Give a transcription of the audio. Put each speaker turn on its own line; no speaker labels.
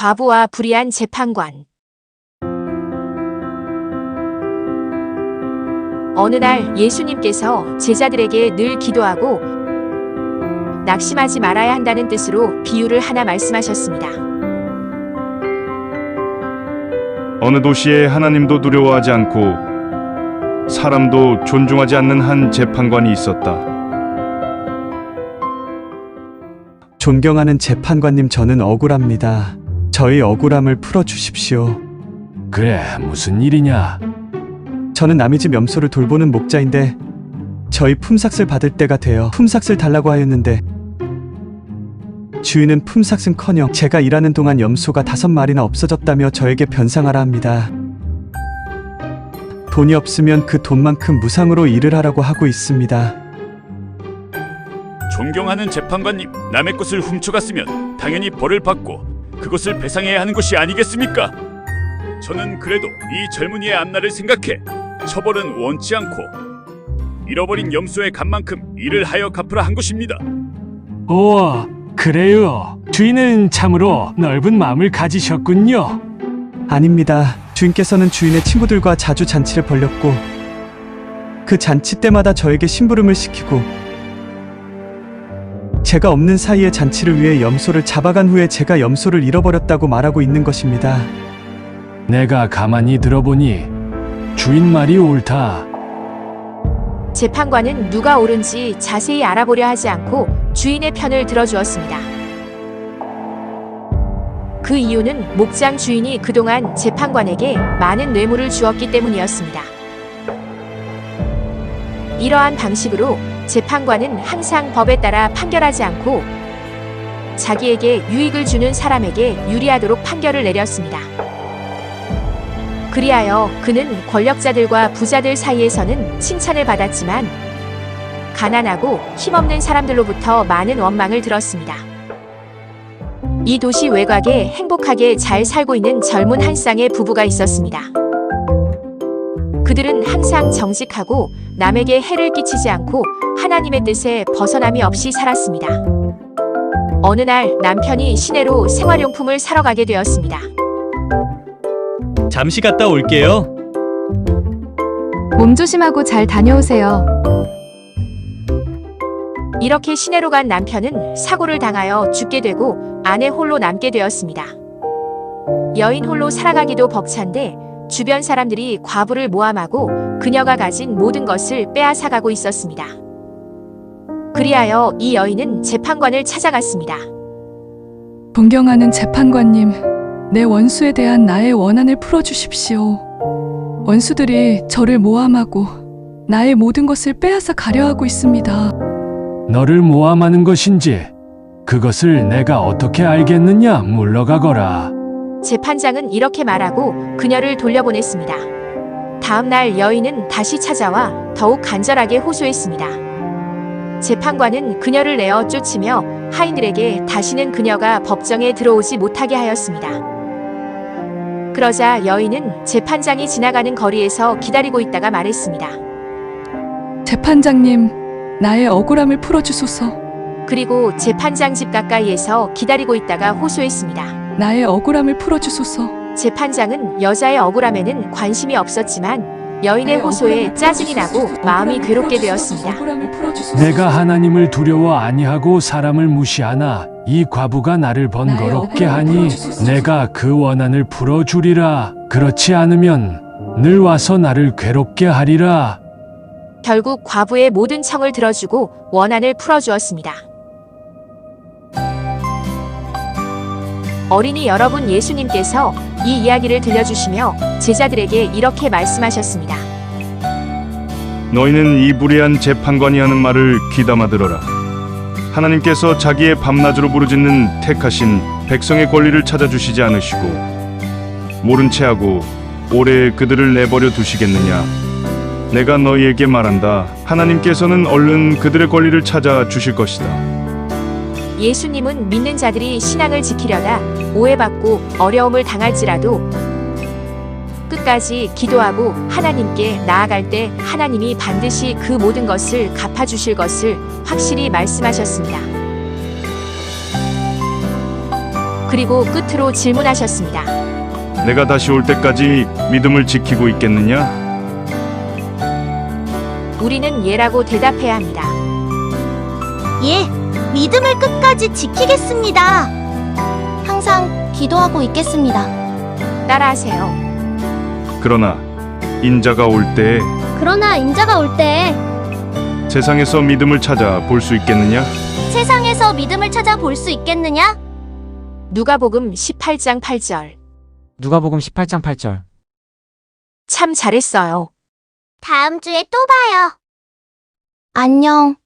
과부와 불의한 재판관. 어느 날 예수님께서 제자들에게 늘 기도하고 낙심하지 말아야 한다는 뜻으로 비유를 하나 말씀하셨습니다.
어느 도시에 하나님도 두려워하지 않고 사람도 존중하지 않는 한 재판관이 있었다.
존경하는 재판관님 저는 억울합니다. 저희 억울함을 풀어 주십시오.
그래, 무슨 일이냐?
저는 남의 집 염소를 돌보는 목자인데 저희 품삯을 받을 때가 되어 품삯을 달라고 하였는데 주인은 품삯은커녕 제가 일하는 동안 염소가 다섯 마리나 없어졌다며 저에게 변상하라 합니다. 돈이 없으면 그 돈만큼 무상으로 일을 하라고 하고 있습니다.
존경하는 재판관님, 남의 것을 훔쳐갔으면 당연히 벌을 받고 그것을 배상해야 하는 것이 아니겠습니까? 저는 그래도 이 젊은이의 앞날을 생각해 처벌은 원치 않고 잃어버린 염소의 값만큼 일을 하여 갚으라 한 것입니다.
오, 그래요. 주인은 참으로 넓은 마음을 가지셨군요.
아닙니다. 주인께서는 주인의 친구들과 자주 잔치를 벌렸고 그 잔치 때마다 저에게 심부름을 시키고 제가 없는 사이에 잔치를 위해 염소를 잡아간 후에 제가 염소를 잃어버렸다고 말하고 있는 것입니다.
내가 가만히 들어보니 주인 말이 옳다.
재판관은 누가 옳은지 자세히 알아보려 하지 않고 주인의 편을 들어주었습니다. 그 이유는 목장 주인이 그동안 재판관에게 많은 뇌물을 주었기 때문이었습니다. 이러한 방식으로 재판관은 항상 법에 따라 판결하지 않고 자기에게 유익을 주는 사람에게 유리하도록 판결을 내렸습니다. 그리하여 그는 권력자들과 부자들 사이에서는 칭찬을 받았지만 가난하고 힘없는 사람들로부터 많은 원망을 들었습니다. 이 도시 외곽에 행복하게 잘 살고 있는 젊은 한 쌍의 부부가 있었습니다. 그들은 항상 정직하고 남에게 해를 끼치지 않고 하나님의 뜻에 벗어남이 없이 살았습니다. 어느 날 남편이 시내로 생활용품을 사러 가게 되었습니다.
잠시 갔다 올게요.
몸 조심하고 잘 다녀오세요.
이렇게 시내로 간 남편은 사고를 당하여 죽게 되고 아내 홀로 남게 되었습니다. 여인 홀로 살아가기도 벅찬데 주변 사람들이 과부를 모함하고 그녀가 가진 모든 것을 빼앗아가고 있었습니다. 그리하여 이 여인은 재판관을 찾아갔습니다.
존경하는 재판관님, 내 원수에 대한 나의 원한을 풀어주십시오. 원수들이 저를 모함하고 나의 모든 것을 빼앗아 가려 하고 있습니다.
너를 모함하는 것인지 그것을 내가 어떻게 알겠느냐? 물러가거라.
재판장은 이렇게 말하고 그녀를 돌려보냈습니다. 다음 날 여인은 다시 찾아와 더욱 간절하게 호소했습니다. 재판관은 그녀를 내어 쫓으며 하인들에게 다시는 그녀가 법정에 들어오지 못하게 하였습니다. 그러자 여인은 재판장이 지나가는 거리에서 기다리고 있다가 말했습니다.
재판장님, 나의 억울함을 풀어주소서.
그리고 재판장 집 가까이에서 기다리고 있다가 호소했습니다.
나의 억울함을 풀어주소서.
재판장은 여자의 억울함에는 관심이 없었지만 여인의 호소에 짜증이 나고 마음이 괴롭게 되었습니다.
내가 하나님을 두려워 아니하고 사람을 무시하나 이 과부가 나를 번거롭게 하니 내가 그 원한을 풀어 주리라. 그렇지 않으면 늘 와서 나를 괴롭게 하리라.
결국 과부의 모든 청을 들어주고 원한을 풀어주었습니다. 어린이 여러분 예수님께서 이 이야기를 들려주시며 제자들에게 이렇게 말씀하셨습니다.
너희는 이 불의한 재판관이 하는 말을 귀담아 들어라. 하나님께서 자기의 밤낮으로 부르짖는 택하신 백성의 권리를 찾아주시지 않으시고 모른 체하고 오래 그들을 내버려 두시겠느냐? 내가 너희에게 말한다. 하나님께서는 얼른 그들의 권리를 찾아 주실 것이다.
예수님은 믿는 자들이 신앙을 지키려다 오해받고 어려움을 당할지라도 끝까지 기도하고 하나님께 나아갈 때 하나님이 반드시 그 모든 것을 갚아주실 것을 확실히 말씀하셨습니다. 그리고 끝으로 질문하셨습니다.
내가 다시 올 때까지 믿음을 지키고 있겠느냐?
우리는 예라고 대답해야 합니다.
예, 믿음을 끝까지 지키겠습니다. 항상 기도하고 있겠습니다.
따라하세요.
그러나 인자가 올때
그러나 인자가 올 때
세상에서 믿음을 찾아 볼 수 있겠느냐?
세상에서 믿음을 찾아 볼 수 있겠느냐?
누가복음 18장 8절.
누가복음 18장 8절.
참 잘했어요.
다음 주에 또 봐요. 안녕.